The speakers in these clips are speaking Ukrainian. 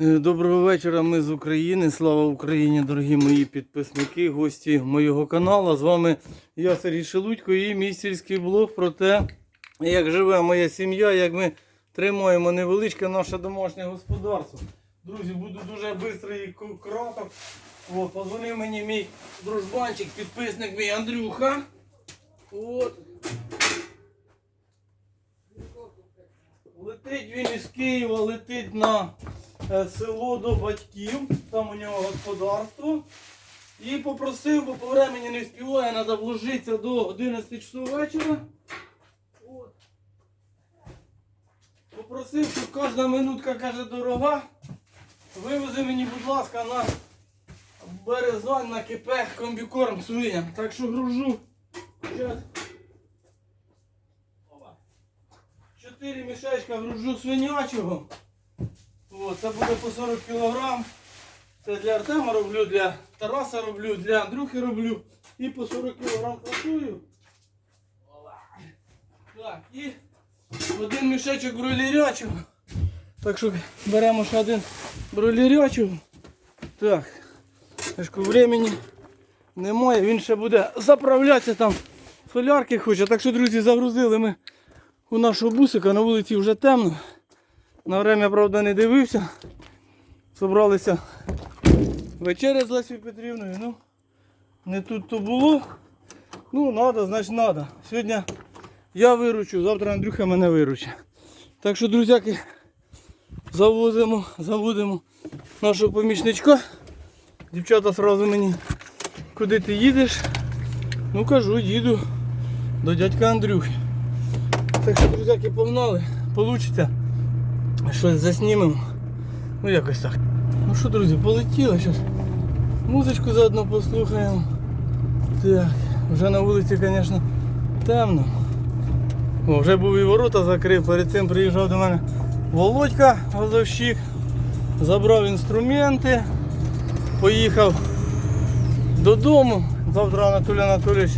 Е, Доброго вечора, ми з України. Слава Україні, дорогі мої підписники, гості моєго каналу. З вами я Сергій Шелудько і мій сільський блог про те, як живе моя сім'я, як ми тримаємо невеличке наше домашнє господарство. Друзі, буду дуже швидкий краток. О, позвонив мені мій дружбанчик, підписник мій Андрюха. От. Летить він із Києва, летить на село до батьків, там у нього господарство. І попросив, бо по времені не співає, треба вложитися до 11 часов вечора. Попросив, щоб кожна минутка каже дорога. Вивези мені, будь ласка, на березань, на КП комбікорм свиням. Так що гружу. Щас. Опа. Чотири мішечка гружу свинячого. Це буде по 40 кг. Це для Артема роблю, для Тараса роблю, для Андрюхи роблю. І по 40 кг працюю. Так, і один мішечок бройлерячого. Так що беремо ще один бройлерячого. Так. Тяжко времени немає. Він ще буде заправлятися там. Солярки хоче. Так що, друзі, загрузили ми у нашого бусика. На вулиці вже темно. На время, правда, не дивився. Собралися вечеря з Лесією Петрівною. Ну, не тут то було. Ну, треба, значить треба. Сьогодні я виручу, завтра Андрюха мене виручить. Так що, друзяки, завозимо, заводимо нашого помічничка. Дівчата одразу мені, куди ти їдеш? Ну кажу, їду до дядька Андрюхи. Так що, друзяки, погнали, получите. Щось заснімемо. Ну якось так. Ну що, друзі, полетіли зараз. Музичку заодно послухаємо. Так, вже на вулиці, звісно, темно. О, вже був і ворота закрив, перед цим приїжджав до мене Володька газовщик, забрав інструменти, поїхав додому. Завтра Анатолій Анатолійович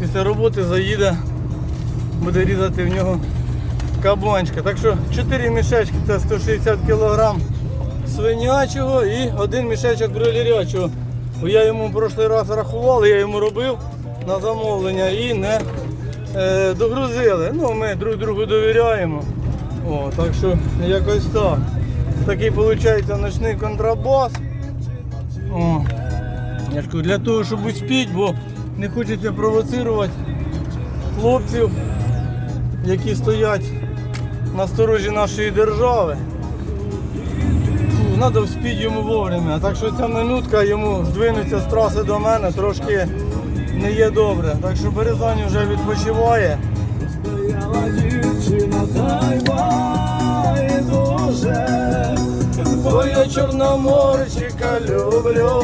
після роботи заїде, буде різати в нього кабанчика. Так що 4 мішечки це 160 кг свинячого і один мішечок бройлерячого. Я йому в прошлий раз рахував, я йому робив на замовлення і не е, догрузили. Ну, ми друг другу довіряємо. О, так що якось так. Такий виходить ночний контрабас. О, я ж кажу, для того, щоб успіти, бо не хочеться провоцирувати хлопців, які стоять на сторожі нашої держави. Треба вспіти йому вовремя. Так що ця минутка йому здвинуться з траси до мене трошки не є добре. Так що Березані вже відпочиває. Стояла дівчина, дай байдуже, Бо я чорноморчика люблю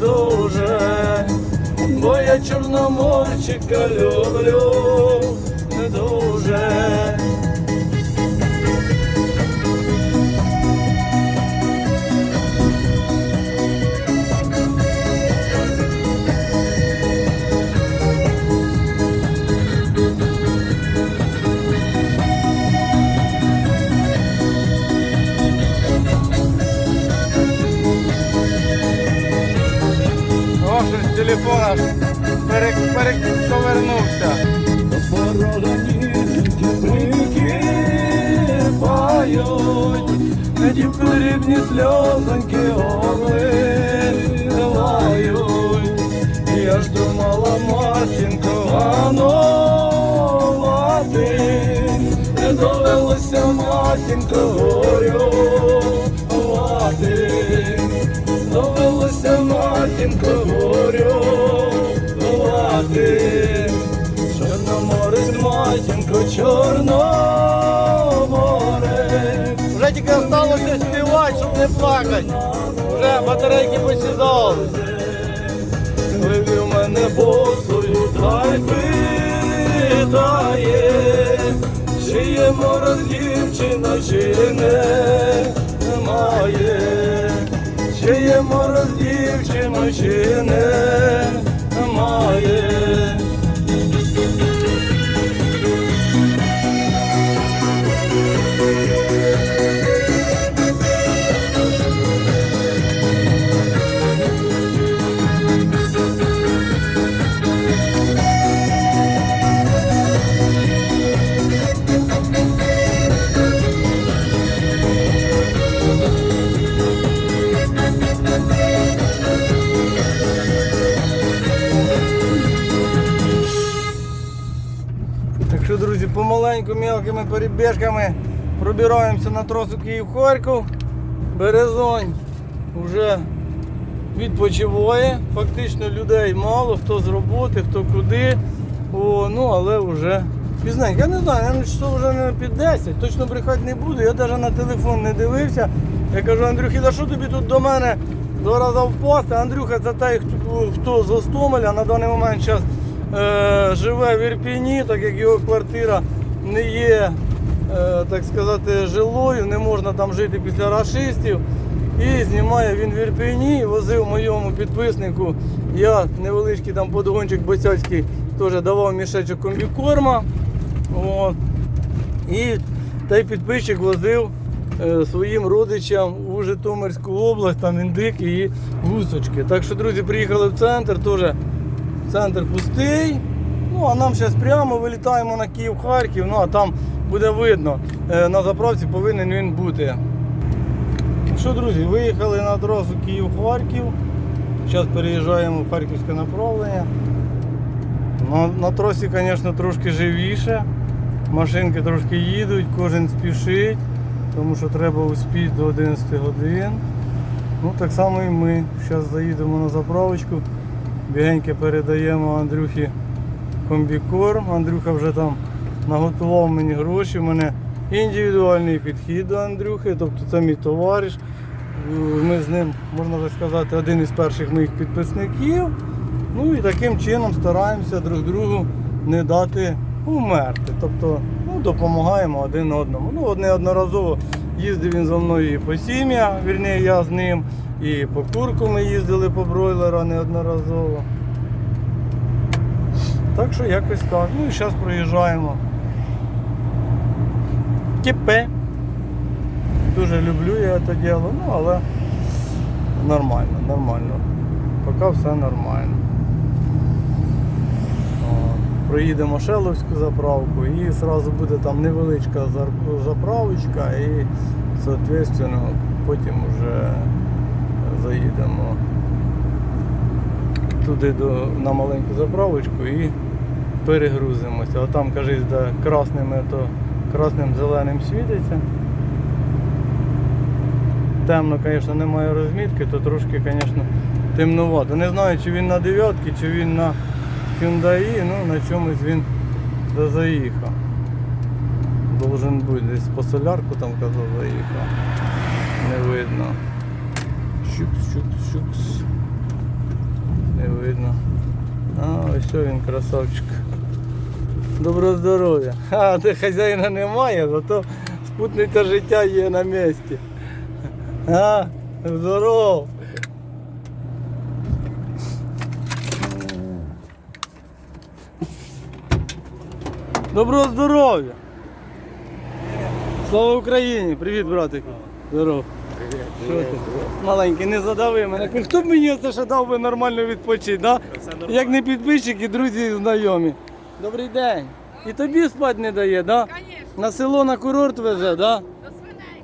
дуже. Бо я чорноморчика люблю не дуже. Прикипають, На дівку дрібні сльозоньки обливають. Я ж думала, матінко, ганувати. Не довелося матінко горювати. Довелося матінко горювати. Чорноморець, матінко, чорноморець. Залишилося співати, щоб не плакати. Вже батарейки посідали. Вивів мене босою, та й питає, чи є мороз дівчина, чи немає. Чи є мороз дівчина, чи немає. Помаленьку мелкими перебіжками пробираємося на трасу Київ-Харків. Березонь вже відпочиває. Фактично людей мало, хто з роботи, хто куди. О, ну але вже пізненько. Я не знаю, я часов вже не під 10, точно брехати не буду. Я навіть на телефон не дивився. Я кажу, Андрюхі, за що тобі тут до мене два рази впасти? Андрюха це той, хто, хто з Гостомеля на даний момент зараз живе в Ірпіні, так як його квартира не є, е, так сказати, жилою, не можна там жити після рашистів. І знімає він в Ірпіні, возив моєму підписнику. Я невеличкий там подгончик босяцький теж давав мішечок комбікорма. От. І той підписчик возив е, своїм родичам у Житомирську область, там індики і гусочки. Так що, друзі, приїхали в центр, теж центр пустий. Ну, а нам зараз прямо вилітаємо на Київ-Харків, ну а там буде видно. Е, на заправці повинен він бути. Що, друзі, виїхали на трасу Київ-Харків. Зараз переїжджаємо в харківське направлення. На, на трасі, звісно, трошки живіше. Машинки трошки їдуть, кожен спішить, тому що треба успіти до 11 годин. Ну, так само і ми. Зараз заїдемо на заправочку, бігенько передаємо Андрюхі комбікорм. Андрюха вже там наготував мені гроші. У мене індивідуальний підхід до Андрюхи, тобто це мій товариш. Ми з ним, можна так сказати, один із перших моїх підписників. Ну і таким чином стараємося друг другу не дати умерти. Тобто ну, допомагаємо один одному. Ну, неодноразово їздив він за мною і по сім'я, вірніше я з ним, і по курку ми їздили по бройлера неодноразово. Так що якось так. Ну і зараз проїжджаємо. Кіпе. Дуже люблю я це діло, ну але нормально, нормально. Поки все нормально. Проїдемо Шеловську заправку і одразу буде там невеличка заправочка і соответственно потім вже заїдемо туди до, на маленьку заправочку і перегрузимося. А там, кажись, де красними, то красним зеленим світиться. Темно, звісно, немає розмітки, то трошки, звісно, темнувато. Не знаю, чи він на дев'ятки, чи він на Hyundai, ну на чомусь він заїхав. Должен бути десь по солярку там казав заїхав. Не видно. Щукс, щукс, щукс. Не видно. А, ось він красавчик. Доброго здоров'я. А, де хазяїна немає, зато спутниця життя є на місці. А, здоров. Доброго здоров'я. Слава Україні! Привіт, братику. Здоров. Що ти? Маленький, не задави мене. Хто б мені це ще дав би нормально відпочити, да? Як не підписчики, друзі і знайомі. Добрий день. І тобі спати не дає, да? Конечно, На село на курорт везе, да?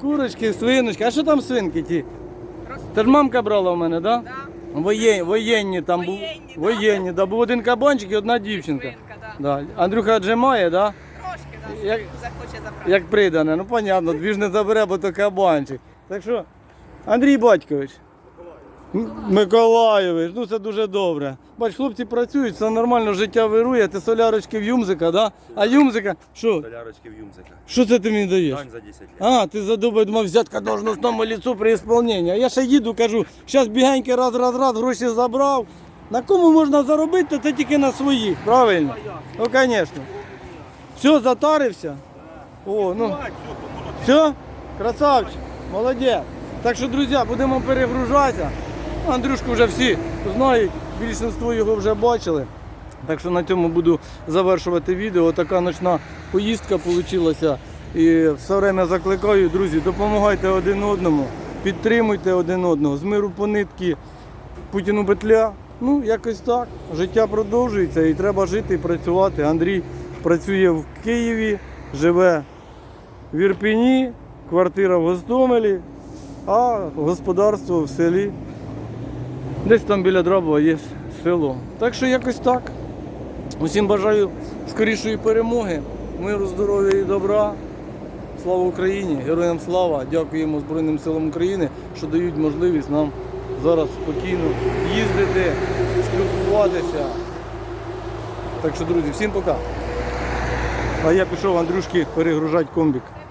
Курочки, свиночки. А що там свинки ті? Це ж мамка брала в мене, да? да, Воєнні, воєнні там був. Воєнні, да. Воєнні, да. Був один кабанчик і одна дівчинка. свинка, да. Да. Андрюха отжимає, да? Трошки, да, Як- захоче забрати. Як придане, ну понятно, дві ж не забере, бо то кабанчик. Так що, Андрій Батькович. М- Миколайович, ну це дуже добре. Бач, хлопці працюють, все нормально, життя вирує, ти солярочки в Юмзика, да? А Юмзика, що? Солярочки в Юмзика. Що це ти мені даєш? Дань за 10 лет. А, ти задумав, думав, взятка должностному лицу при ісполненні. А я ще їду, кажу, зараз бігеньки раз, раз, раз, гроші забрав. На кому можна заробити, то це тільки на своїх, правильно? Ну, звісно. Все, затарився? О, ну. Все? Красавчик, молодець. Так що, друзі, будемо перегружатися. Андрюшку вже всі знають, більшинство його вже бачили. Так що на цьому буду завершувати відео. Така ночна поїздка вийшла. І все время закликаю, друзі, допомагайте один одному, підтримуйте один одного. З миру по нитки Путіну петля. Ну, якось так. Життя продовжується і треба жити і працювати. Андрій працює в Києві, живе в Ірпіні, квартира в Гостомелі, а господарство в селі. Десь там біля Драбова є село. Так що якось так. Усім бажаю скорішої перемоги, миру, здоров'я і добра. Слава Україні! Героям слава! Дякуємо Збройним силам України, що дають можливість нам зараз спокійно їздити, спілкуватися. Так що, друзі, всім пока. А я пішов Андрюшки перегружати комбік.